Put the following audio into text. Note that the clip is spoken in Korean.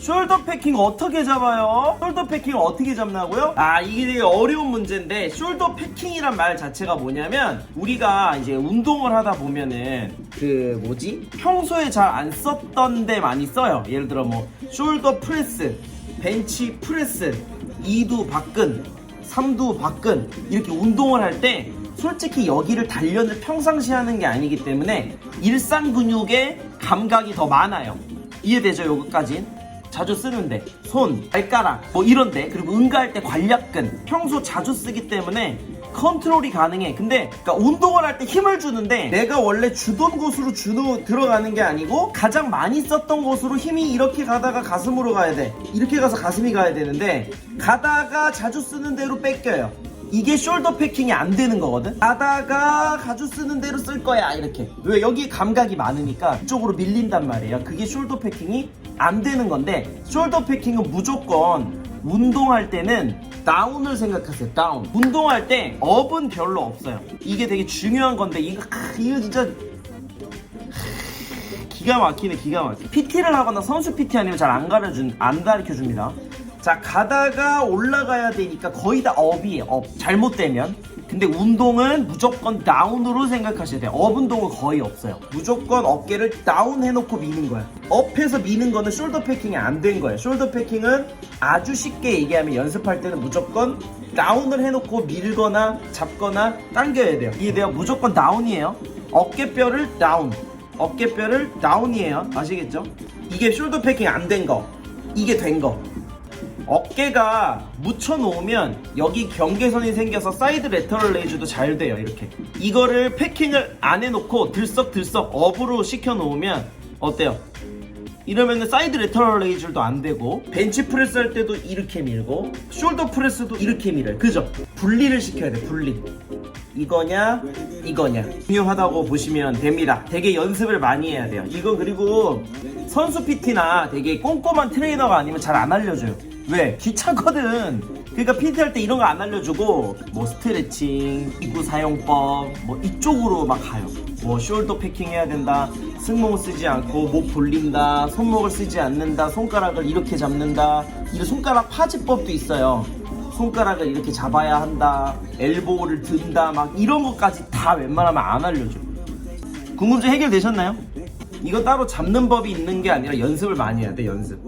숄더 패킹 어떻게 잡아요? 숄더 패킹 어떻게 잡나고요? 아 이게 되게 어려운 문제인데 숄더 패킹이란 말 자체가 뭐냐면 우리가 이제 운동을 하다 보면은 그 뭐지? 평소에 잘 안 썼던 데 많이 써요. 예를 들어 뭐 숄더 프레스, 벤치 프레스, 2두 박근, 3두 박근 이렇게 운동을 할때 솔직히 여기를 단련을 평상시 하는 게 아니기 때문에 일상 근육의 감각이 더 많아요. 이해되죠? 요거까진? 자주 쓰는데 손, 발가락 뭐 이런데 그리고 응가할 때 관략근 평소 자주 쓰기 때문에 컨트롤이 가능해. 근데 그러니까 운동을 할 때 힘을 주는데 내가 원래 주던 곳으로 주로 들어가는 게 아니고 가장 많이 썼던 곳으로 힘이 이렇게 가다가 가슴으로 가야 돼. 이렇게 가서 가슴이 가야 되는데 가다가 자주 쓰는 대로 뺏겨요. 이게 숄더 패킹이 안 되는 거거든. 가다가 자주 쓰는 대로 쓸 거야 이렇게. 왜 여기 감각이 많으니까 이쪽으로 밀린단 말이에요. 그게 숄더 패킹이 안 되는 건데 숄더 패킹은 무조건 운동할 때는 다운을 생각하세요. 다운. 운동할 때 업은 별로 없어요. 이게 되게 중요한 건데 이거 크, 이거 진짜 기가 막히네 기가 막혀 PT를 하거나 선수 PT 아니면 잘 안 가르쳐준 안 가르쳐 줍니다 자 가다가 올라가야 되니까 거의 다 업이에요 업 잘못되면 근데 운동은 무조건 다운으로 생각하셔야 돼요 업 운동은 거의 없어요 무조건 어깨를 다운 해놓고 미는 거야 업해서 미는 거는 숄더 패킹이 안 된 거예요 숄더 패킹은 아주 쉽게 얘기하면 연습할 때는 무조건 다운을 해놓고 밀거나 잡거나 당겨야 돼요 이해돼요 무조건 다운이에요 어깨뼈를 다운 어깨뼈를 다운이에요. 아시겠죠? 이게 숄더 패킹 안 된 거. 이게 된 거. 어깨가 묻혀 놓으면 여기 경계선이 생겨서 사이드 레터럴 레이즈도 잘 돼요. 이렇게. 이거를 패킹을 안 해놓고 들썩들썩 업으로 시켜 놓으면 어때요? 이러면은 사이드 레터럴 레이즈도 안 되고 벤치 프레스 할 때도 이렇게 밀고 숄더 프레스도 이렇게 밀어요. 그죠? 분리를 시켜야 돼. 분리. 이거냐 이거냐. 중요하다고 보시면 됩니다. 되게 연습을 많이 해야 돼요. 이거 그리고 선수 PT나 되게 꼼꼼한 트레이너가 아니면 잘 안 알려줘요. 왜? 귀찮거든. 그러니까 PT 할 때 이런 거 안 알려주고 뭐 스트레칭 기구 사용법 뭐 이쪽으로 막 가요. 뭐 숄더 패킹 해야 된다 승모 쓰지 않고 목 돌린다 손목을 쓰지 않는다 손가락을 이렇게 잡는다. 이 손가락 파지법도 있어요 손가락을 이렇게 잡아야 한다, 엘보를 든다, 막 이런 것까지 다 웬만하면 안 알려줘. 궁금증 해결되셨나요? 이거 따로 잡는 법이 있는 게 아니라 연습을 많이 해야 돼, 연습.